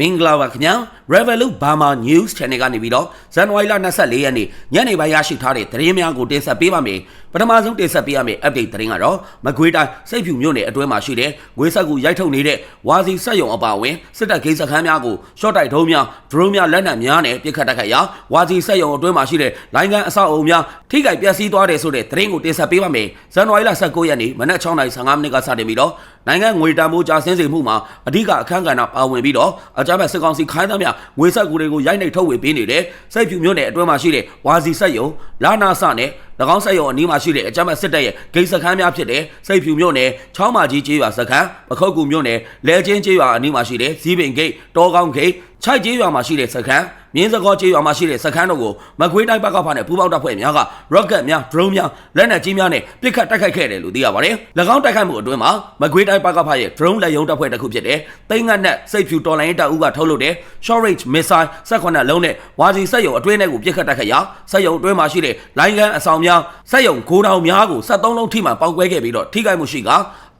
မင်္ဂလာပါခင်ဗျာ Revolut Burma News Channel ကနေပြီးတော့ဇန်နဝါရီလ24ရက်နေ့ညနေပိုင်းရရှိထားတဲ့သတင်းများကိုတင်ဆက်ပေးပါမယ်ပထမဆုံးတင်ဆက်ပေးရမယ့် update သတင်းကတော့မကွေးတိုင်းစိတ်ဖြူမြို့နယ်အတွင်းမှာရှိတဲ့ငွေဆက်ကူရိုက်ထုတ်နေတဲ့ဝါစီစက်ယုံအပါအဝင်စစ်တပ်ဂိမ်းစခန်းများကိုရှော့တိုက်ဒုံးများဒရုန်းများလက်နက်များနဲ့ပစ်ခတ်တိုက်ခိုက်ရာဝါစီစက်ယုံအတွင်းမှာရှိတဲ့လိုင်းကန်အဆောက်အအုံများထိခိုက်ပျက်စီးသွားတယ်ဆိုတဲ့သတင်းကိုတင်ဆက်ပေးပါမယ်ဇန်နဝါရီလ19ရက်နေ့မနက်6:15မိနစ်ကစတင်ပြီးတော့ နိုင်ငံငွေတန်ဖိုးကြာဆင်းစေမှုမှာအဓိကအခမ်းကဏ္ဍပါဝင်ပြီးတော့အကြမ်းဖက်စစ်ကောင်စီခိုင်းသမျှငွေဆက်ကူတွေကိုရိုက်နှိပ်ထုတ်ဝေပေးနေတဲ့စိတ်ဖြူမြို့နယ်အတွင်းမှာရှိတဲ့ဝါစီဆက်ယုံလာနာဆနဲ့၎င်းဆက်ယုံအနီးမှာရှိတဲ့အကြမ်းဖက်စစ်တပ်ရဲ့ဂိတ်စခန်းများဖြစ်တဲ့စိတ်ဖြူမြို့နယ်ချောင်းမာကြီးကျေးရွာစခန်းပခုတ်ကူမြို့နယ်လဲချင်းကျေးရွာအနီးမှာရှိတဲ့ဇီးပင်ဂိတ်တောကောင်းဂိတ်ခြိုက်ကျေးရွာမှာရှိတဲ့စခန်း မြင်းစကောကျေးရွာမှာရှိတဲ့စခန်းတို့ကိုမကွေးတိုင်းဘက်ကဖားနဲ့ပူးပေါင်းတပ်ဖွဲ့များက rocket များ drone များလက်နက်ကြီးများနဲ့ပစ်ခတ်တိုက်ခိုက်ခဲ့တယ်လို့သိရပါတယ်။၎င်းတိုက်ခိုက်မှုအတွင်းမှာမကွေးတိုင်းဘက်ကဖားရဲ့ drone လက်ရုံတပ်ဖွဲ့တစ်ခုဖြစ်တဲ့သိန်းငတ်နဲ့စိတ်ဖြူတော်လိုင်းတပ်ဦးကထုတ်လုပ်တဲ့ short range missile 18လုံးနဲ့ဝါစီစက်ရုံအတွင်းထဲကိုပစ်ခတ်တိုက်ခိုက်ရာစက်ရုံအတွင်းမှာရှိတဲ့လိုင်းကန်အဆောင်များစက်ရုံဂိုးတောင်များကို73လုံးထိမှပေါက်ကွဲခဲ့ပြီးတော့ထိခိုက်မှုရှိက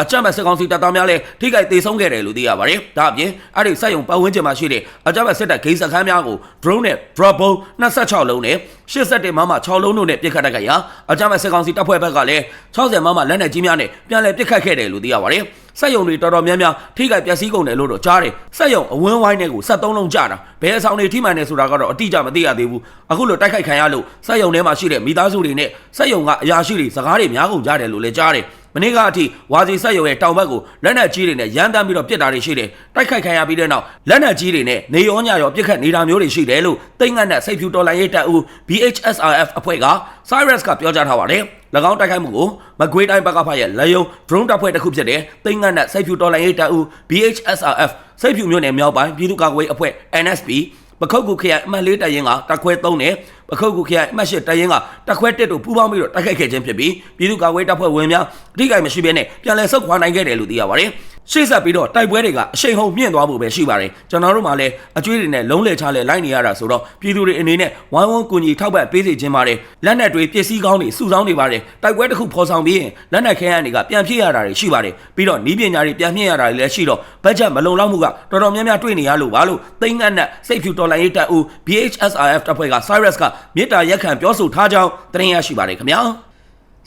အကြမ်းဖက်စစ်ကောင်စီတပ်သားများလည်းထိခိုက်ဒေဆုံးခဲ့တယ်လို့သိရပါတယ်။ဒါအပြင်အဲ့ဒီစက်ရုံပတ်ဝန်းကျင်မှာရှိတဲ့အကြမ်းဖက်စစ်တပ်ဂိမ်းစခန်းများကို drone နဲ့ drop bomb 26လုံးနဲ့87မမ6လုံးတို့နဲ့ပစ်ခတ်တိုက်ခိုက်ရာအကြမ်းဖက်စစ်ကောင်စီတပ်ဖွဲ့ဘက်ကလည်း60မမလက်နက်ကြီးများနဲ့ပြန်လည်ပစ်ခတ်ခဲ့တယ်လို့သိရပါတယ်။စက်ရုံတွေတော်တော်များများထိခိုက်ပျက်စီးကုန်တယ်လို့တော့ကြားတယ်။စက်ရုံအဝန်းဝိုင်းတွေကို73လုံးကြတာဘယ်အဆောင်တွေထိမှန်နေဆိုတာကတော့အတိအကျမသိရသေးဘူး။အခုလိုတိုက်ခိုက်ခံရလို့စက်ရုံထဲမှာရှိတဲ့မိသားစုတွေနဲ့စက်ရုံကအရာရှိတွေစကားတွေများကုန်ကြတယ်လို့လည်းကြားတယ်။ မနေ့ကအထိဝါစီဆက်ရုံရဲ့တောင်ဘက်ကိုလက်နက်ကြီးတွေနဲ့ရမ်းတမ်းပြီးတော့ပစ်တာတွေရှိတယ်တိုက်ခိုက်ခံရပြီးတဲ့နောက်လက်နက်ကြီးတွေနဲ့နေရောညရောပစ်ခတ်နေတာမျိုးတွေရှိတယ်လို့တိတ်ငတ်နဲ့စိတ်ဖြူတော်လိုင်းရေးတပ်ဦး BHSRF အဖွဲ့က Cyrus ကပြောကြားထားပါတယ်၎င်းတိုက်ခိုက်မှုကိုမကွေးတိုင်းဘက်ကဖရဲ့လေယုံ drone တပ်ဖွဲ့တစ်ခုဖြစ်တဲ့တိတ်ငတ်နဲ့စိတ်ဖြူတော်လိုင်းရေးတပ်ဦး BHSRF စိတ်ဖြူမြို့နယ်မြောက်ပိုင်းပြည်သူ့ကာကွယ်အဖွဲ့ NSP ပခုတ်ကူခရိုင်အမှတ်လေးတရင်ကတက်ခွဲ3နဲ့ ပခုတ်ကူခရိုင်အမှတ်8တရင်ကတက်ခွဲ1တို့ပူးပေါင်းပြီးတော့တိုက်ခိုက်ခဲ့ခြင်းဖြစ်ပြီးပြည်သူ့ကာကွယ်တပ်ဖွဲ့ဝင်များအထိကိမရှိဘဲနဲ့ပြန်လည်ဆုတ်ခွာနိုင်ခဲ့တယ်လို့သိရပါတယ် ရှေ့ဆက်ပြီးတော့တိုက်ပွဲတွေကအရှိန်ဟုန်မြင့်သွားဖို့ပဲရှိပါတယ်ကျွန်တော်တို့မှလည်းအကျွေးတွေနဲ့လုံးလေချလဲလိုက်နေရတာဆိုတော့ပြည်သူတွေအနေနဲ့ဝိုင်းဝန်းကူညီထောက်ပံ့ပေးစေခြင်းပါတယ်လက်နက်တွေပစ္စည်းကောင်းတွေစုဆောင်းနေပါတယ်တိုက်ပွဲတစ်ခုဖော်ဆောင်ပြီးရင်လက်နက်ခဲယမ်းတွေကပြန်ဖြည့်ရတာတွေရှိပါတယ်ပြီးတော့နီးပညာတွေပြန်ဖြည့်ရတာတွေလည်းရှိတော့ဘတ်ဂျက်မလုံလောက်မှုကတော်တော်များများတွေ့နေရလို့ပါလို့သိန်းငတ်နဲ့စိတ်ဖြူတော်လိုင်းရေးတပ်ဦး BHSRF တပ်ဖွဲ့က Cyrus ကမြေတားရက်ခံပြောဆိုထားကြောင်းသတင်းရရှိပါတယ်ခင်ဗျာ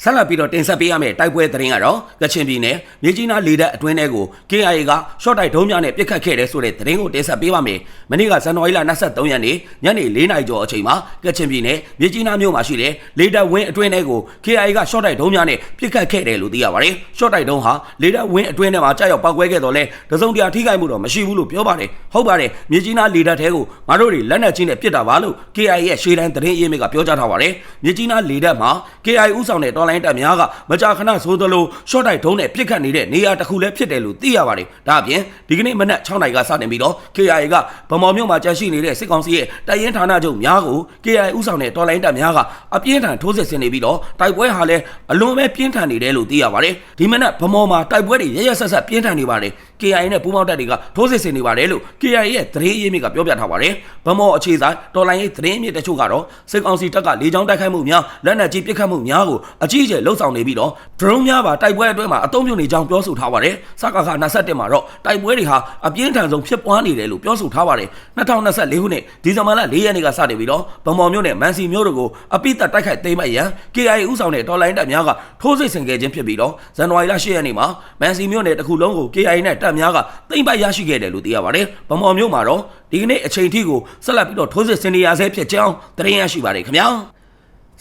ဆက်လက်ပြီးတော့တင်ဆက်ပေးရမယ့်တိုက်ပွဲသတင်းကတော့ကချင်ပြည်နယ်မြေကြီးနားလေတပ်အတွင်းထဲကို KIA က short တိုက်ဒုံးများနဲ့ပစ်ခတ်ခဲ့တဲ့ဆိုတဲ့သတင်းကိုတင်ဆက်ပေးပါမယ်။မနေ့ကဇန်နဝါရီလ23ရက်နေ့ညနေ4နာရီကျော်အချိန်မှာကချင်ပြည်နယ်မြေကြီးနားမြို့မှာရှိတဲ့လေတပ်ဝင်းအတွင်းထဲကို KIA က short တိုက်ဒုံးများနဲ့ပစ်ခတ်ခဲ့တယ်လို့သိရပါတယ်။ short တိုက်ဒုံးဟာလေတပ်ဝင်းအတွင်းထဲမှာကြာရောက်ပောက်ကွဲခဲ့တော့လဲတစုံတရာထိခိုက်မှုတော့မရှိဘူးလို့ပြောပါတယ်။ဟုတ်ပါတယ်။မြေကြီးနားလေတပ်ထဲကိုငါတို့တွေလက်နက်ချင်းနဲ့ပစ်တာပါလို့ KIA ရဲ့ရှေ့တန်းသတင်းအရင်းမြစ်ကပြောကြားထားပါတယ်။မြေကြီးနားလေတပ်မှာ KIA ဥဆောင်တဲ့တော်လိုင်းတပ်များကမကြာခဏဆိုသလို short တိုက်ဒုံးနဲ့ပစ်ခတ်နေတဲ့နေရာတစ်ခုလည်းဖြစ်တယ်လို့သိရပါတယ်။ဒါအပြင်ဒီကနေ့မနက်6နာရီကစတင်ပြီးတော့ KIA ကဗမော်မြို့မှာကြာရှိနေတဲ့စစ်ကောင်စီရဲ့တိုက်ရင်ဌာနချုပ်များကို KIA ဥဆောင်တဲ့တော်လိုင်းတပ်များကအပြင်းထန်ထိုးစစ်ဆင်နေပြီးတော့တိုက်ပွဲဟာလည်းအလွန်ပဲပြင်းထန်နေတယ်လို့သိရပါတယ်။ဒီမနက်ဗမော်မှာတိုက်ပွဲတွေရရဆက်ဆက်ပြင်းထန်နေပါတယ်။ KIA နဲ့ပူးပေါင်းတပ်တွေကထိုးစစ်ဆင်နေပါတယ်လို့ KIA ရဲ့သတင်းရင်းမြစ်ကပြောပြထားပါတယ်။ဗမော်အခြေဆိုင်တော်လိုင်းရေးသတင်းမြစ်တချို့ကတော့စစ်ကောင်စီတပ်ကလေကြောင်းတိုက်ခိုက်မှုများလက်နက်ကြီးပစ်ခတ်မှုများကိုအကြီးအကျယ်လှုပ်ဆောင်နေပြီးတော့ drone များပါတိုက်ပွဲအတွင်းမှာအုံပြုံနေကြောင်းပြောဆိုထားပါတယ်။စကခ27မှာတော့တိုက်ပွဲတွေဟာအပြင်းထန်ဆုံးဖြစ်ပွားနေတယ်လို့ပြောဆိုထားပါတယ်။2024ခုနှစ်ဒီဇင်ဘာလ4ရက်နေ့ကစတင်ပြီးတော့ဗမော်မြို့နယ်မန်စီမြို့တို့ကိုအပိသက်တိုက်ခိုက်သိမ်းပိုက်ရန် KIA ဥဆောင်တဲ့တော်လိုင်းတပ်များကထိုးစစ်ဆင်ခဲ့ခြင်းဖြစ်ပြီးတော့ဇန်နဝါရီလ10ရက်နေ့မှာမန်စီမြို့နယ်တစ်ခုလုံးကို KIA နဲ့တပ်များကသိမ်းပိုက်ရရှိခဲ့တယ်လို့သိရပါတယ်။ဗမော်မြို့မှာတော့ဒီကနေ့အချိန်ထိကိုဆက်လက်ပြီးတော့ထိုးစစ်ဆင်နေရဆဲဖြစ်ကြောင်းသတင်းရရှိပါတယ်ခင်ဗျာ။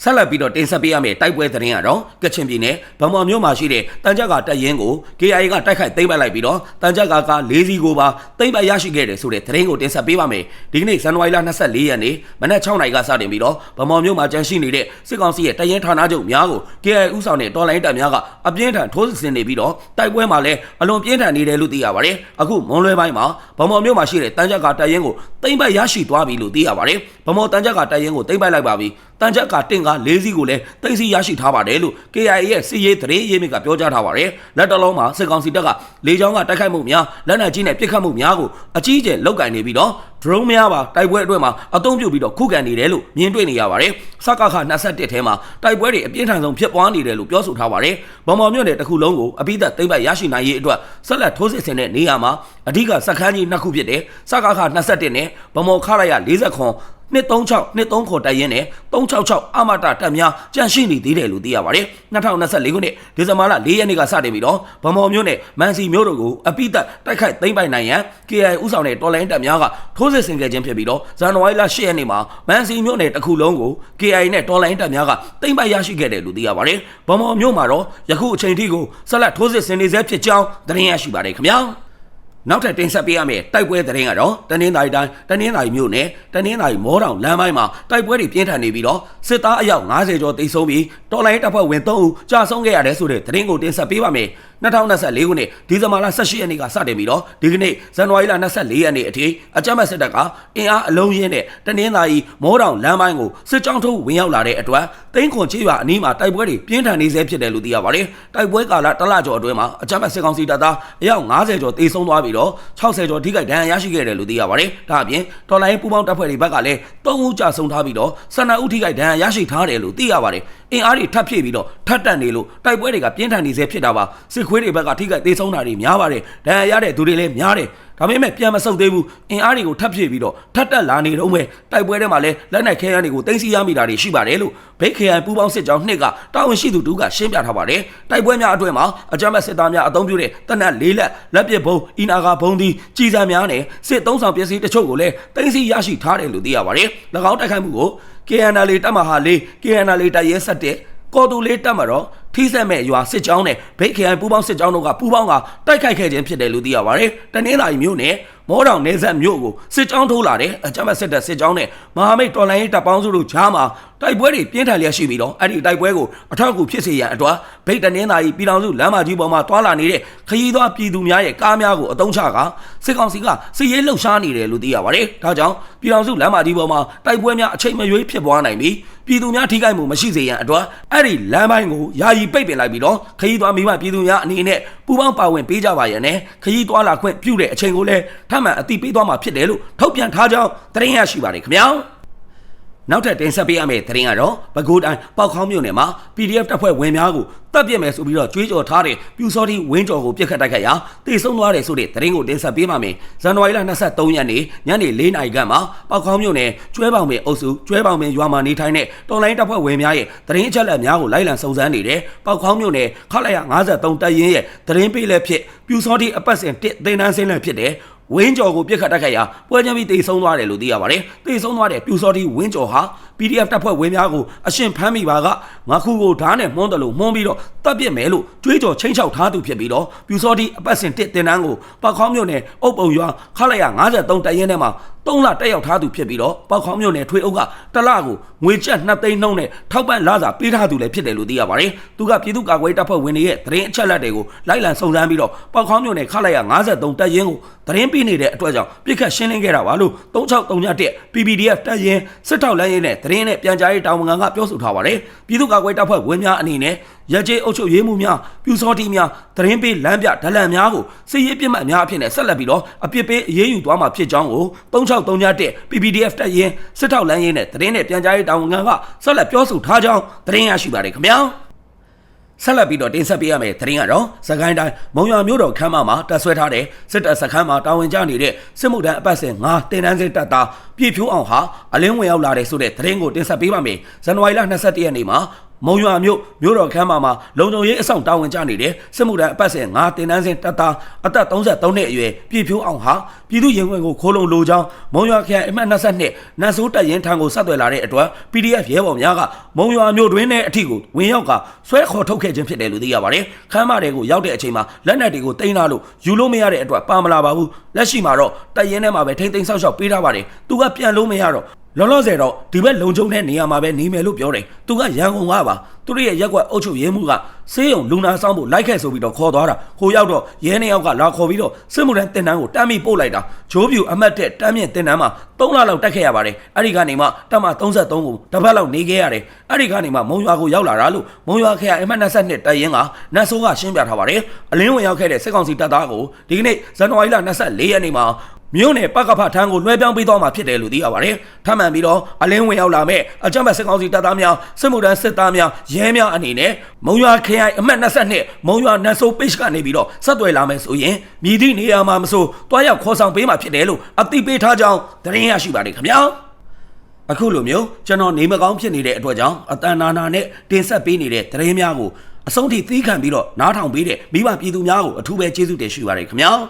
ဆက်လက်ပြီးတော့တင်ဆက်ပေးရမယ့်တိုက်ပွဲသတင်းကတော့ကချင်ပြည်နယ်ဗမာမြို့မှာရှိတဲ့တန်ကြပ်ကတပ်ရင်းကို KIA ကတိုက်ခိုက်သိမ်းပိုက်လိုက်ပြီးတော့တန်ကြပ်ကက၄စီးကိုပါသိမ်းပိုက်ရရှိခဲ့တယ်ဆိုတဲ့သတင်းကိုတင်ဆက်ပေးပါမယ်ဒီကနေ့ဇန်နဝါရီလ24ရက်နေ့မနက်6နာရီကစတင်ပြီးတော့ဗမာမြို့မှာကြန့်ရှိနေတဲ့စစ်ကောင်စီရဲ့တပ်ရင်းဌာနချုပ်များကို KIA ဥဆောင်တဲ့တော်လိုင်းတပ်များကအပြင်းထန်ထိုးစစ်ဆင်နေပြီးတော့တိုက်ပွဲမှာလည်းအလွန်ပြင်းထန်နေတယ်လို့သိရပါတယ်အခုမွန်လွဲပိုင်းမှာဗမာမြို့မှာရှိတဲ့တန်ကြပ်ကတပ်ရင်းကိုသိမ်းပိုက်ရရှိသွားပြီလို့သိရပါတယ်ဗမာတန်ကြပ်ကတပ်ရင်းကိုသိမ်းပိုက်လိုက်ပါပြီတန်ချက်ကတင်ကား၄စီးကိုလည်းတင်စီရရှိထားပါတယ်လို့ KIA ရဲ့စီရေးသတင်းရေးမြစ်ကပြောကြားထားပါတယ်လက်တလုံးမှာစစ်ကောင်စီတပ်ကလေကြောင်းကတိုက်ခိုက်မှုများလက်နက်ကြီးနဲ့ပစ်ခတ်မှုများကိုအကြီးအကျယ်လုပ်ကင်နေပြီးတော့ drone များပါတိုက်ပွဲအတွက်မှာအသုံးပြုပြီးတော့ခုခံနေတယ်လို့မြင်တွေ့နေရပါတယ်စကခ21ထဲမှာတိုက်ပွဲတွေအပြင်းထန်ဆုံးဖြစ်ပွားနေတယ်လို့ပြောဆိုထားပါတယ်ဗမော်မြို့နယ်တစ်ခုလုံးကိုအပိသက်သိမ့်ပတ်ရရှိနိုင်ရေးအတွက်ဆက်လက်ထိုးစစ်ဆင်တဲ့နေရာမှာအဓိကစခန်းကြီးနှစ်ခုဖြစ်တဲ့စကခ21နဲ့ဗမော်ခရရ40ခွန် 236 239ခေါ်တိုက်ရင်နဲ့366အမတာတက်များကြန့်ရှိနေသေးတယ်လို့သိရပါတယ်2024ခုနှစ်ဒီဇင်ဘာလ4ရက်နေ့ကစတင်ပြီးတော့ဗမော်မြို့နယ်မန်စီမြို့တို့ကိုအပိသက်တိုက်ခိုက်သိမ်းပိုက်နိုင်ရန် KI ဥဆောင်တဲ့တော်လိုင်းတပ်များကထိုးစစ်ဆင်ခဲ့ခြင်းဖြစ်ပြီးတော့ဇန်နဝါရီလ10ရက်နေ့မှာမန်စီမြို့နယ်တစ်ခုလုံးကို KI နဲ့တော်လိုင်းတပ်များကသိမ်းပိုက်ရရှိခဲ့တယ်လို့သိရပါတယ်ဗမော်မြို့မှာတော့ယခုအချိန်ထိကိုဆက်လက်ထိုးစစ်ဆင်နေဆဲဖြစ်ကြောင်းသတင်းရရှိပါတယ်ခင်ဗျာ နောက်ထပ်တင်ဆက်ပေးရမယ့်တိုက်ပွဲသတင်းကတော့တနင်္သာရီတိုင်းတနင်္သာရီမြို့နယ်တနင်္သာရီမောတောင်လမ်းပိုင်းမှာတိုက်ပွဲတွေပြင်းထန်နေပြီးတော့စစ်သားအယောက်90ကျော်တိတ်ဆုံးပြီးတော်လိုင်းတပ်ဖွဲ့ဝင်3ဦးကြာဆုံးခဲ့ရတယ်ဆိုတဲ့သတင်းကိုတင်ဆက်ပေးပါမယ်2024ခုနှစ်ဒီဇင်ဘာလ18ရက်နေ့ကစတင်ပြီးတော့ဒီကနေ့ဇန်နဝါရီလ24ရက်နေ့အထိအကြမ်းဖက်စစ်တပ်ကအင်အားအလုံးရင်းနဲ့တနင်္သာရီမောတောင်လမ်းပိုင်းကိုစစ်ကြောင်းထုတ်ဝင်ရောက်လာတဲ့အတွက်တိန့်ခွန်ချေးရွာအနီးမှာတိုက်ပွဲတွေပြင်းထန်နေဆဲဖြစ်တယ်လို့သိရပါတယ်တိုက်ပွဲကာလတစ်လကျော်အတွင်းမှာအကြမ်းဖက်စစ်ကောင်စီတပ်သားအယောက်90ကျော်တေဆုံးသွားပြီးတော့60ကျော်ထိခိုက်ဒဏ်ရာရရှိခဲ့တယ်လို့သိရပါတယ်ဒါအပြင်တော်လိုင်းပူပေါင်းတပ်ဖွဲ့တွေဘက်ကလည်း3ဦးကြာဆုံးထားပြီးတော့12ဦးထိခိုက်ဒဏ်ရာရရှိထားတယ်လို့သိရပါတယ် အင်အားတွေထပ်ဖြည့်ပြီးတော့ထပ်တက်နေလို့တိုက်ပွဲတွေကပြင်းထန်နေဆဲဖြစ်တာပါစစ်ခွေးတွေဘက်ကထိခိုက်သေးဆုံးတာတွေများပါတယ်ဒဏ်ရာရတဲ့သူတွေလည်းများတယ်ဒါပေမဲ့ပြန်မဆုတ်သေးဘူးအင်အားတွေကိုထပ်ဖြည့်ပြီးတော့ထပ်တက်လာနေတော့မယ်တိုက်ပွဲထဲမှာလည်းလက်နက်ခဲယမ်းတွေကိုတင်စီရမိတာတွေရှိပါတယ်လို့ဘိတ်ခရိုင်ပူပေါင်းစစ်ကြောင်းနှစ်ကတာဝန်ရှိသူတူကရှင်းပြထားပါတယ်တိုက်ပွဲများအတွင်းမှာအကြမ်းဖက်စစ်သားများအုံပြုတဲ့တနက်လေးလက်လက်ပစ်ဘုံအီနာဂါဘုံဒီကြီးစံများနဲ့စစ်သုံးဆောင်ပစ္စည်းတချို့ကိုလည်းတင်စီရရှိထားတယ်လို့သိရပါတယ်၎င်းတိုက်ခိုက်မှုကို KNL တပ်မဟာလေး KNL တပ်ရဲဆက်တဲ့ကော်တူလေးတက်မှာတော့ ထိစက်မဲ့ရွာစစ်ကြောင်းနဲ့ဗိတ်ခရိုင်ပူပေါင်းစစ်ကြောင်းတို့ကပူပေါင်းကတိုက်ခိုက်ခဲ့ခြင်းဖြစ်တယ်လို့သိရပါတယ်။တနင်္လာရီမြို့နယ်မောတောင်နေဆက်မြို့ကိုစစ်ကြောင်းထိုးလာတဲ့အကြမ်းဖက်စစ်တပ်စစ်ကြောင်းနဲ့မဟာမိတ်တော်လိုင်းရေးတပ်ပေါင်းစုတို့ကြားမှာတိုက်ပွဲတွေပြင်းထန်လျက်ရှိပြီးတော့အဲ့ဒီတိုက်ပွဲကိုအထောက်အကူဖြစ်စေရန်အတွက်ဗိတ်တနင်္လာရီပြည်တော်စုလမ်းမကြီးပေါ်မှာတွာလာနေတဲ့ခရီးသွားပြည်သူများရဲ့ကားများကိုအုံချကစစ်ကောင်စီကစစ်ရေးလှုပ်ရှားနေတယ်လို့သိရပါတယ်။ဒါကြောင့်ပြည်တော်စုလမ်းမကြီးပေါ်မှာတိုက်ပွဲများအချိန်မရွေးဖြစ်ပွားနိုင်ပြီးပြည်သူများထိခိုက်မှုမရှိစေရန်အတွက်အဲ့ဒီလမ်းပိုင်းကိုယာယီပိတ်ပင်လိုက်ပြီးတော့ခရီးသွားမိမပြည်သူများအနေနဲ့ပူပေါင်းပါဝင်ပေးကြပါရန်နဲ့ခရီးသွားလာခွင့်ပြုတဲ့အချိန်ကိုလည်းထပ်မံအသိပေးသွားမှာဖြစ်တယ်လို့ထုတ်ပြန်ထားကြောင်းသတင်းရရှိပါတယ်ခင်ဗျာ နောက်ထပ်တင်ဆက်ပေးရမယ့်သတင်းကတော့ပဲခူးတိုင်းပေါက်ခေါင်းမြို့နယ်မှာ PDF တပ်ဖွဲ့ဝင်များကိုတပ်ပြစ်မယ်ဆိုပြီးတော့ကြွေးကြော်ထားတဲ့ပြူစောတိဝင်းကျော်ကိုပြစ်ခတ်တိုက်ခိုက်ရာတေဆုံးသွားတယ်ဆိုတဲ့သတင်းကိုတင်ဆက်ပေးပါမယ်။ဇန်နဝါရီလ23ရက်နေ့ညနေ4နာရီခန့်မှာပေါက်ခေါင်းမြို့နယ်ကျွဲပေါင်ပင်အုပ်စုကျွဲပေါင်ပင်ရွာမှာနေထိုင်တဲ့တော်လိုင်းတပ်ဖွဲ့ဝင်များရဲ့သတင်းအချက်အလက်များကိုလိုက်လံစုံစမ်းနေတယ်။ပေါက်ခေါင်းမြို့နယ်ခလာရ53တပ်ရင်းရဲ့သတင်းပေးလက်ဖြစ်ပြူစောတိအပတ်စဉ်တစ်သိန်းတန်းစင်းလက်ဖြစ်တဲ့ ဝင်းကျော်ကိုပြစ်ခတ်တိုက်ခိုက်ရာပွဲချင်းပြီးတေဆုံးသွားတယ်လို့သိရပါတယ်။တေဆုံးသွားတဲ့ပြူစောတိဝင်းကျော်ဟာ PDF တပ်ဖွဲ့ဝင်များကိုအရှင်ဖမ်းမိပါကငါခုကိုဓာတ်နဲ့မှုန်းတယ်လို့မှုန်းပြီးတော့တပ်ပစ်မယ်လို့ကြွေးကြော်ချင်းချောက်ထားသူဖြစ်ပြီးတော့ပြူစောတိအပတ်စဉ်တစ်တင်တန်းကိုပောက်ခေါင်းမြို့နယ်အုပ်ပုံရွာခလိုက်ရ53တရင်ထဲမှာ3လတက်ရောက်ထားသူဖြစ်ပြီးတော့ပောက်ခေါင်းမြို့နယ်ထွေအုပ်ကတလကိုငွေကျပ်2သိန်းနှုန်းနဲ့ထောက်ပံ့လာစာပေးထားသူလည်းဖြစ်တယ်လို့သိရပါတယ်။သူကပြည်သူ့ကာကွယ်တပ်ဖွဲ့ဝင်တွေရဲ့သတင်းအချက်အလက်တွေကိုလိုက်လံစုံစမ်းပြီးတော့ပောက်ခေါင်းမြို့နယ်ခလိုက်ရ53တရင်ကိုသတင်းပေးနေတဲ့အတွက်ကြောင့်ပြစ်ခတ်ရှင်းလင်းခဲ့တာပါလို့3631 PPDF တပ်ရင်စစ်ထောက်လမ်းရင်နဲ့သတင်းနဲ့ပြန်ကြားရေးတာဝန်ခံကပြောဆိုထားပါတယ်။ပြည်သူ့ကာကွယ်တပ်ဖွဲ့ဝင်များအနေနဲ့ရကြေးအုပ်ချုပ်ရေးမှုများပြူစောတိများသတင်းပေးလမ်းပြဒလန်များကိုစစ်ရေးပြစ်မှတ်များအဖြစ်နဲ့ဆက်လက်ပြီးတော့အပြစ်ပေးအရေးယူသွားမှာဖြစ်ကြောင်းကို3631 PPDF တပ်ရင်စစ်ထောက်လမ်းရင်နဲ့သတင်းနဲ့ပြန်ကြားရေးတာဝန်ခံကဆက်လက်ပြောဆိုထားကြောင်းသတင်းရရှိပါတယ်ခင်ဗျာ။ ဆက်လက်ပြီးတော့တင်ဆက်ပေးရမယ့်သတင်းကတော့စကိုင်းတိုင်းမုံရွာမြို့တော်ခမ်းမမှာတပ်ဆွဲထားတဲ့စစ်တပ်စခန်းမှာတာဝန်ကျနေတဲ့စစ်မှုထမ်းအပတ်စဉ်9တင်တန်းစစ်တပ်သားပြည်ဖြိုးအောင်ဟာအလင်းဝင်ရောက်လာတဲ့ဆိုတဲ့သတင်းကိုတင်ဆက်ပေးပါမယ်ဇန်နဝါရီလ22ရက်နေ့မှာ မုံရွာမြို့မြို့တော်ခမ်းမမှာလုံခြုံရေးအဆောင်တာဝန်ကျနေတဲ့စစ်မှုထမ်းအပတ်စဉ်9တင်တန်းစဉ်တပ်သားအသက်33နှစ်အရွယ်ပြည်ဖြိုးအောင်ဟာပြည်သူရင်ဝင်ကိုခိုးလုံလိုကြောင်းမုံရွာခရိုင်အမှတ်22နတ်ဆိုးတပ်ရင်ထံကိုဆက်သွယ်လာတဲ့အတွက် PDF ရဲဘော်များကမုံရွာမြို့တွင်းနဲ့အထီကိုဝင်ရောက်ကဆွဲခေါ်ထုတ်ခဲ့ခြင်းဖြစ်တယ်လို့သိရပါတယ်။ခမ်းမတွေကိုရောက်တဲ့အချိန်မှာလက်နက်တွေကိုတင်လာလို့ယူလို့မရတဲ့အတွက်ပါမလာပါဘူး။လက်ရှိမှာတော့တပ်ရင်ထဲမှာပဲထိမ့်သိမ်းဆောက်ရှောက်ပေးထားပါတယ်။သူကပြန်လို့မရတော့ လောလောဆယ်တော့ဒီဘက်လုံချုံတဲ့နေရာမှာပဲနေမယ်လို့ပြောတယ်သူကရန်ကုန်ကပါသူတို့ရဲ့ရက်ကွက်အုပ်ချုပ်ရေးမှုကဆေးရုံလူနာဆောင်ဖို့လိုက်ခဲ့ဆိုပြီးတော့ခေါ်သွားတာဟိုရောက်တော့ရဲနှစ်ယောက်ကလာခေါ်ပြီးတော့စစ်မှုထမ်းတင်တန်းကိုတမ်းပြီးပို့လိုက်တာဂျိုးပြူအမတ်တဲ့တမ်းမြင့်တင်တန်းမှာ3လလောက်တက်ခဲ့ရပါတယ်အဲ့ဒီကနေမှတက်မ33ကိုတစ်ပတ်လောက်နေခဲ့ရတယ်အဲ့ဒီကနေမှမုံရွာကိုရောက်လာတာလို့မုံရွာခရိုင်အမှတ်22တက်ရင်ကနတ်ဆိုးကရှင်းပြထားပါတယ်အလင်းဝင်ရောက်ခဲ့တဲ့စစ်ကောင်စီတပ်သားကိုဒီကနေ့ဇန်နဝါရီလ24ရက်နေ့မှာ မြို့နယ်ပကဖထန်းကိုလွှဲပြောင်းပေးသွားမှာဖြစ်တယ်လို့သိရပါတယ်။ထပ်မံပြီးတော့အလင်းဝင်ရောက်လာမဲ့အကြမ်းဖက်စစ်ကောင်စီတပ်သားများစစ်မှုထမ်းစစ်သားများရဲများအနေနဲ့မုံရွာခရိုင်အမှတ်22မုံရွာနတ်ဆိုး page ကနေပြီးတော့ဆက်သွယ်လာမယ်ဆိုရင်မြည်သည့်နေရာမှာမဆိုတွားရောက်ခေါ်ဆောင်ပေးမှာဖြစ်တယ်လို့အသိပေးထားကြောင်းသတင်းရရှိပါတယ်ခင်ဗျာ။အခုလိုမျိုးကျွန်တော်နေမကောင်းဖြစ်နေတဲ့အတွက်ကြောင့်အတန်နာနာနဲ့တင်ဆက်ပေးနေတဲ့သတင်းများကိုအဆုံးထိသီးခံပြီးတော့နားထောင်ပေးတဲ့မိဘပြည်သူများကိုအထူးပဲကျေးဇူးတင်ရှိပါတယ်ခင်ဗျာ။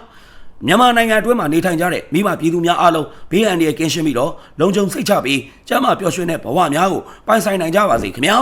မြန်မာနိုင်ငံအတွင်းမှာနေထိုင်ကြတဲ့မိဘပြည်သူများအားလုံးဘေးအန္တရာယ်ကင်းရှင်းပြီးတော့လုံခြုံစိတ်ချပြီးကျန်းမာပျော်ရွှင်တဲ့ဘဝများကိုပိုင်ဆိုင်နိုင်ကြပါစေခင်ဗျာ